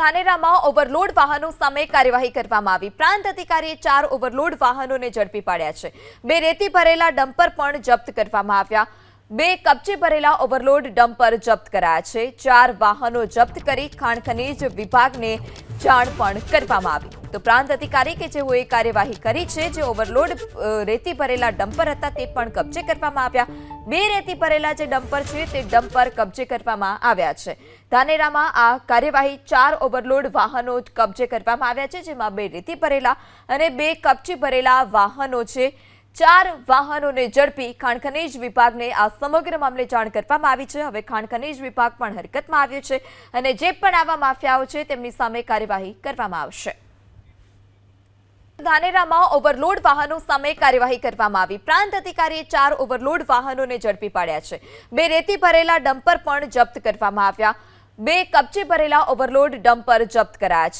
ધાનેરામાં overload વાહનો સામે કાર્યવાહી કરવામાં આવી. પ્રાંત અધિકારીએ ચાર ઓવરલોડ વાહનોને ઝડપી પાડ્યા છે. બે રેતી ભરેલા ડમ્પર પણ જપ્ત કરવામાં આવ્યા. બે કબજે ભરેલા ઓવરલોડ ડમ્પર જપ્ત કરાયા છે. ચાર વાહનો જપ્ત કરી ખાણ ખનીજ વિભાગને જાણ પણ કરવામાં આવી. તો પ્રાંત અધિકારી કે જેઓએ કાર્યવાહી કરી છે, જે ઓવરલોડ રેતી ભરેલા ડમ્પર હતા તે પણ કબજે કરવામાં આવ્યા. બે રેતી ભરેલા જે ડમ્પર છે તે ડમ્પર કબજે કરવામાં આવ્યા છે. ધાનેરામાં આ કાર્યવાહી ચાર ઓવરલોડ વાહનો કબજે કરવામાં આવ્યા છે, જેમાં બે રેતી ભરેલા અને બે કપચી ભરેલા વાહનો છે. ચાર વાહનોને ઝડપી ખાણ ખનીજ વિભાગને આ સમગ્ર મામલે જાણ કરવામાં આવી છે. હવે ખાણ ખનીજ વિભાગ પણ હરકતમાં આવ્યો છે અને જે પણ આવા માફિયાઓ છે તેમની સામે કાર્યવાહી કરવામાં આવશે. ધાનેરામાં ઓવરલોડ વાહનો સામે કાર્યવાહી કરવામાં આવી. પ્રાંત અધિકારીએ ચાર ઓવરલોડ વાહનોને ઝડપી પાડ્યા છે. બે રેતી ભરેલા ડમ્પર પણ જપ્ત કરવામાં આવ્યા. બે કબજે ભરેલા ઓવરલોડ ડમ્પર જપ્ત કરાયા છે.